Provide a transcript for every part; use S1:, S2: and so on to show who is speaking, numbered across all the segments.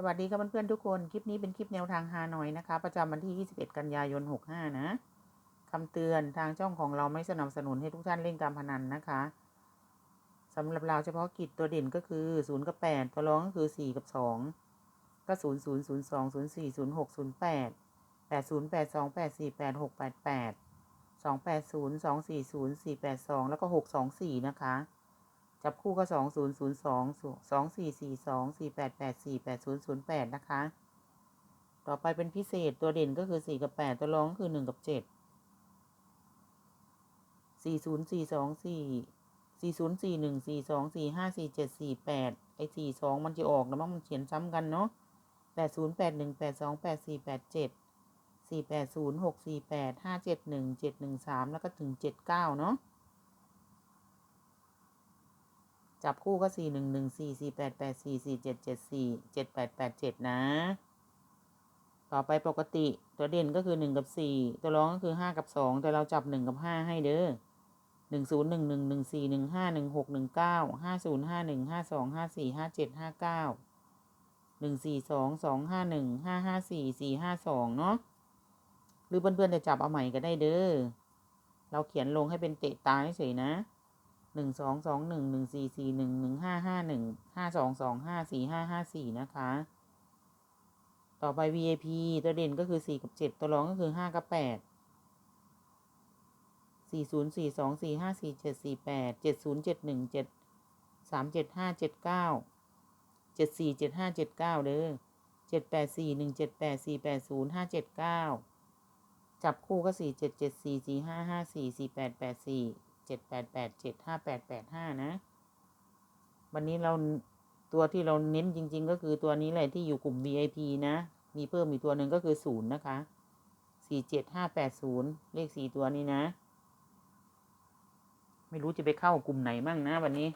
S1: สวัสดีครับเพื่อนๆทุกคน คลิปนี้เป็นคลิปแนวทางฮานอยนะคะ ประจำวันที่ 21 กันยายน 65 นะคำเตือนทางช่องของเราไม่สนับสนุนให้ทุกท่านเล่นการพนันนะคะสำหรับเราเฉพาะกิจตัวเด่นก็คือ 0 กับ 8 ตัวรองก็คือ 4 กับ 2 ก็ 0 0 0 2 0 4 0 6 0 8 8 0 8 2 8 4 8 6 8 8 2 8 0 2 4 0 4 8 2 แล้วก็ 6 2 4 นะคะ จับคู่ก็สองศูนย์ศูนย์สองสองสี่สี่สองสี่แปดแปดสี่แปดศูนย์ศูนย์แปดนะคะ ต่อไปเป็นพิเศษตัวเด่นก็คือสี่กับแปดตัวรองก็คือหนึ่งกับเจ็ดสี่ศูนย์สี่สองสี่สี่ศูนย์สี่หนึ่งสี่สองสี่ห้าสี่เจ็ดสี่แปดไอ้สี่สองมันจะออกนะมั้งมันเขียนซ้ำกันเนาะแปดศูนย์แปดหนึ่งแปดสองแปดสี่แปดเจ็ดสี่แปดศูนย์หกสี่แปดห้าเจ็ดหนึ่งเจ็ดหนึ่งสามแล้วก็ถึงเจ็ดเก้าเนาะ จับคู่ก็สี่หนึ่งหนึ่งสี่สี่แปดแปดสี่สี่เจ็ดเจ็ดสี่เจ็ดแปดแปดเจ็ดนะ ต่อไปปกติตัวเด่นก็คือหนึ่งกับสี่ตัวรองก็คือห้ากับสองแต่เราจับหนึ่งกับห้าให้เด้อหนึ่งศูนย์หนึ่งหนึ่งหนึ่งสี่หนึ่งห้าหนึ่งหกหนึ่งเก้าห้าศูนย์ห้าหนึ่งห้าสองห้าสี่ห้าเจ็ดห้าเก้าหนึ่งสี่สองสองห้าหนึ่งห้าห้าสี่สี่ห้าสองเนาะหรือเพื่อนๆจะจับเอาใหม่ก็ได้เด้อเราเขียนลงให้เป็นเตะตาเฉยนะ หนึ่งสองสองหนึ่งหนึ่งสี่สี่หนึ่งหนึ่งห้าห้าหนึ่งห้าสองสองห้าสี่ห้าห้าสี่นะคะ ต่อไป VIP ตัวเด่นก็คือสี่กับเจ็ดตัวรองก็คือห้ากับแปดสี่ศูนย์สี่สองสี่ห้าสี่เจ็ดสี่แปดเจ็ดศูนย์เจ็ดหนึ่งเจ็ดสามเจ็ดห้าเจ็ดเก้าเจ็ดสี่เจ็ดห้าเจ็ดเก้าเด้อเจ็ดแปดสี่หนึ่งเจ็ดแปดสี่แปดศูนย์ห้าเจ็ดเก้าจับคู่ก็สี่เจ็ดเจ็ดสี่สี่ห้าห้าสี่สี่แปดแปดสี่ เจ็ดแปดแปดเจ็ดห้าแปดแปดห้านะ วันนี้เราตัวที่เราเน้นจริง ๆ ก็คือตัวนี้แหละที่อยู่กลุ่ม VIP นะ มีเพิ่มอีกตัวหนึ่งก็คือศูนย์นะคะสี่เจ็ดห้าแปดศูนย์เลขสี่ตัวนี้นะ ไม่รู้จะไปเข้ากลุ่มไหนมั่งนะวันนี้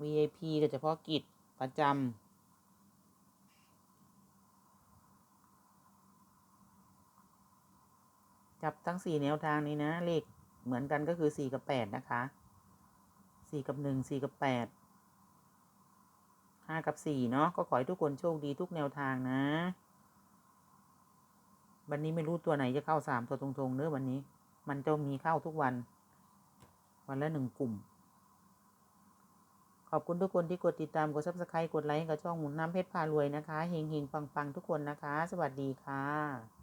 S1: VIP ก็เฉพาะกิจประจำ จับทั้งสี่แนวทางนี้นะ เลขเหมือนกันก็คือสี่กับแปดนะคะสี่กับหนึ่งสี่กับแปดห้ากับสี่เนาะก็ขอให้ทุกคนโชคดีทุกแนวทางนะ วันนี้ไม่รู้ตัวไหนจะเข้าสามตัวตรงๆเนื้อวันนี้ มันจะมีเข้าทุกวัน วันละหนึ่งกลุ่ม ขอบคุณทุกคนที่กดติดตามกดซับสไครต์กดไลค์กับช่องหมุนน้ำเพชรพารวยนะคะเฮงเฮงปังปังทุกคนนะคะ สวัสดีค่ะ